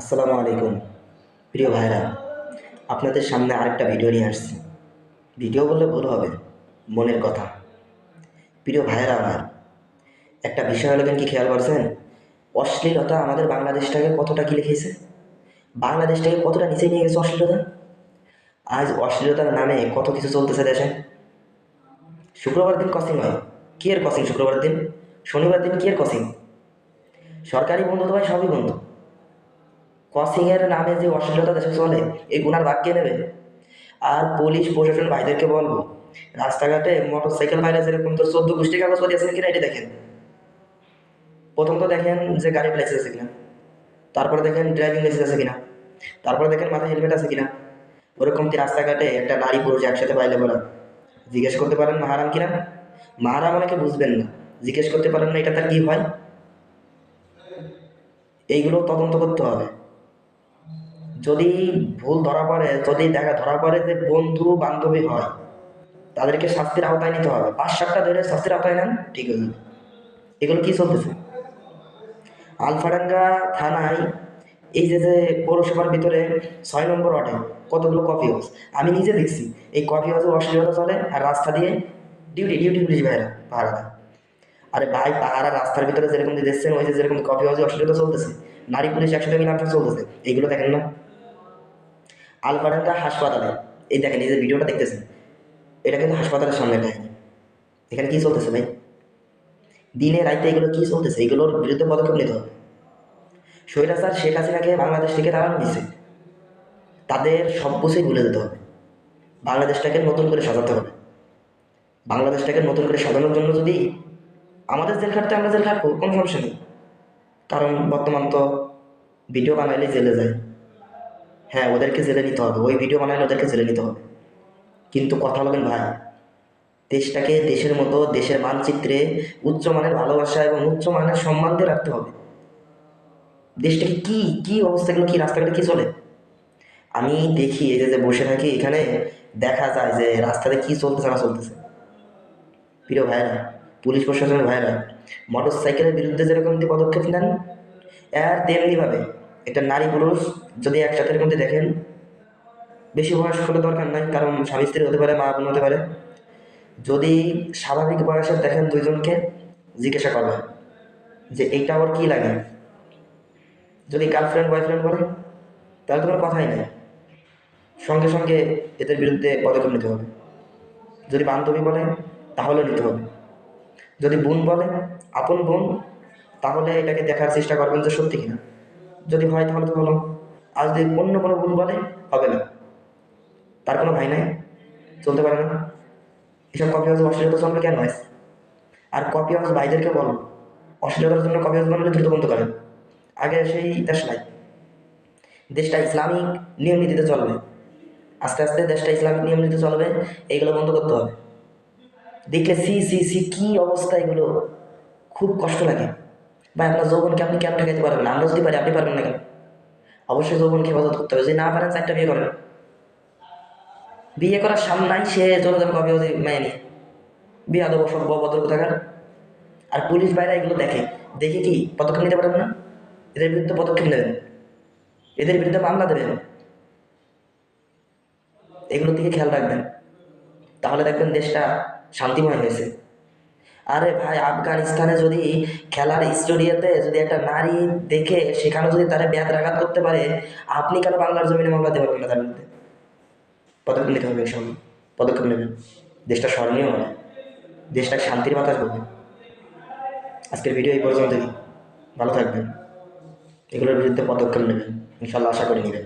আসসালামু আলাইকুম। প্রিয় ভাইরা আপনাদের সামনে আরেকটা ভিডিও নিয়ে আসছি। ভিডিও বললে ভুল হবে, মনের কথা। প্রিয় ভাইরা আমার, একটা বিষয় হলো কি খেয়াল করছেন? অশ্লীলতা আমাদের বাংলাদেশটাকে কতটা কি লিখেছে? বাংলাদেশটাকে কতটা নিচে নিয়ে গেছে অশ্লীলতা? আজ অশ্লীলতার নামে কত কিছু চলতেছে দেশে? শুক্রবার দিন কসিং হয়। কি এর কসিং শুক্রবার দিন? শনিবার দিন কি এর কসিং সরকারি বন্ধু তো ভাই সবই বন্ধু। ক্রসিংয়ের নামে যে অশ্লীলতা দেশে চলে, এই গুণার কে নেবে? আর পুলিশ প্রশাসন ভাইদেরকে বলব, রাস্তাঘাটে মোটর সাইকেল বাইরে যেরকম তো চোদ্দ গোষ্ঠী কাগজ আছে কিনা এটা দেখেন। প্রথম তো দেখেন যে গাড়ির লাইসেন্স আছে কিনা, তারপরে দেখেন ড্রাইভিং লাইসেন্স আছে কিনা, তারপরে দেখেন মাথায় হেলমেট আছে কিনা। ওরকম কি রাস্তাঘাটে একটা নারী পুরুষ একসাথে পাইলে বলা জিজ্ঞেস করতে পারেন মাহারাম কিনা? মাহারাম অনেকে বুঝবেন না, জিজ্ঞেস করতে পারেন না এটা তার কি হয়? এইগুলো তদন্ত করতে হবে। যদি ভুল ধরা পড়ে, যদি দেখা ধরা পড়ে যে বন্ধু বান্ধবী হয়, তাদেরকে শাস্তির আওতায় নিতে হবে। পাঁচ সাতটা ধরে শাস্তির আওতায় নেন, ঠিক আছে এগুলো কি চলতেছে? আলফাডাঙ্গা থানায় এই যে যে পৌরসভার ভিতরে ছয় নম্বর ওয়ার্ডে কতগুলো কফি হাউস? আমি নিজে দেখছি, এই কফি হাউসে অশ্লীলতা চলে আর রাস্তা দিয়ে ডিউটি ডিউটি পুলিশ ভাইরা পাহারা দেয় আরে ভাই, পাহারা রাস্তার ভিতরে যেরকম দেখছেন, ওই যে যেরকম কফি হাউসে অশ্লীলতা চলতেছে, নারী পুলিশ একসাথে মিলামটা চলতেছে এইগুলো দেখেন না? আলফাডাঙ্গা হাসপাতালে। এই দেখেন, এই যে ভিডিওটা দেখতেছেন, এটা কিন্তু হাসপাতালের সামনে কাহিনী এখানে কি চলতেছে ভাই? দিনে, রাইতে এগুলো কি চলতেছে? এগুলোর বিরুদ্ধে পদক্ষেপ নিতে হবে। স্বৈরাচার শেখ হাসিনাকে বাংলাদেশ থেকে তাড়ানো হয়েছে তাদের সব কিছুই ভুলে যেতে হবে। বাংলাদেশটাকে নতুন করে সাজাতে হবে। বাংলাদেশটাকে নতুন করে সাজানোর জন্য যদি আমাদের জেল খাটতে আমরা জেল খাটবো, কোনো সমস্যা নেই। কারণ বর্তমান তো ভিডিও বানাইলে জেলে যায়। হ্যাঁ ওদেরকে জেলে নিতে হবে। ওই ভিডিও বানাইলে ওদেরকে জেলে নিতে হবে। কিন্তু কথা বলেন ভাই, দেশটাকে দেশের মতো, দেশের মানচিত্রে উচ্চমানের ভালোবাসা এবং উচ্চমানের সম্মান দিয়ে রাখতে হবে। দেশটাকে কি কি অবস্থাগুলো কি, রাস্তাঘাটে কি চলে? আমি দেখি, এই যে বসে থাকি এখানে, দেখা যায় যে রাস্তাতে কি চলতেছে, না চলতেছে। প্রিয় ভাইরা পুলিশ প্রশাসনের ভাইরা মোটর সাইকেলের বিরুদ্ধে যেরকম পদক্ষেপ নেন, আর তেমনিভাবে একটা নারী পুরুষ যদি একসাথে মধ্যে দেখেন, বেশি বয়স হলে দরকার নাই, কারণ স্বামী স্ত্রী হতে পারে, মা বোন হতে পারে। যদি স্বাভাবিক বয়সে দেখেন দুইজনকে, জিজ্ঞাসা করবেন যে, এইটা ওর কী লাগে? যদি গার্লফ্রেন্ড বয়ফ্রেন্ড বলে, তাহলে তো কোনো কথাই নেই। সঙ্গে সঙ্গে এদের বিরুদ্ধে পদক্ষেপ নিতে হবে। যদি বান্ধবী বলে, তাহলে নিতে হবে। যদি বোন বলে, আপন বোন, তাহলে এটাকে দেখার চেষ্টা করবেন যে সত্যি কিনা। যদি হয় তাহলে তো ভালো। আর যদি অন্য কোনো বোন বলে, হবে না। তার কোনো ভাই নাই। চলতে পারে না। এসব কপি হাউস অশ্লীলতা চলবে কেন আর কপি হাউস ভাইদেরকে বলো। অশ্লীলতার জন্য কপি হাউস বানালে দ্রুত বন্ধ করেন। আগে সেই দেশ নাই। দেশটা ইসলামিক নিয়ম নীতিতে চলবে। আস্তে আস্তে দেশটা ইসলামিক নিয়ম নীতিতে চলবে। এইগুলো বন্ধ করতে হবে। দেখলে সি সি সি, কী অবস্থা এগুলো? খুব কষ্ট লাগে। ভাই, আপনার যৌবনকে আপনি কেন ঠেকাইতে পারবেন? আমরা যদি পারি, আপনি পারবেন না কেন? অবশ্যই যৌবনকে হেফাজত করতে হবে। যদি না পারেন, চারটা বিয়ে করেন। বিয়ে করার সামনাই সে চলে যাবে কবে ওদের মেয়ে নিয়ে। বিয়া দেবো, সব ভদ্র কোথাকার? আর পুলিশ বাইরে এগুলো দেখে। দেখে কি? পদক্ষেপ নিতে পারবেন না? এদের বিরুদ্ধে পদক্ষেপ নেবেন। এদের বিরুদ্ধে মামলা দেবেন। এগুলোর দিকে খেয়াল রাখবেন। তাহলে দেখবেন দেশটা শান্তিময় হয়েছে। আরে ভাই, আফগানিস্তানে যদি খেলার স্টোরিয়াতে যদি একটা নারী দেখে সেখানে যদি তারা ব্যাধ আঘাত করতে পারে, আপনি কেন বাংলার জমিনে মামলা দেবেন না তার মধ্যে? পদক্ষেপ নিতে হবে ইনশাল্লাহ পদক্ষেপ নেবেন। দেশটা স্মরণীয় হবে। দেশটা শান্তির বাতাস হবে আজকের ভিডিও এই পর্যন্তই। ভালো থাকবেন। এগুলোর বিরুদ্ধে পদক্ষেপ নেবেন। ইনশাল্লাহ আশা করে নেবেন।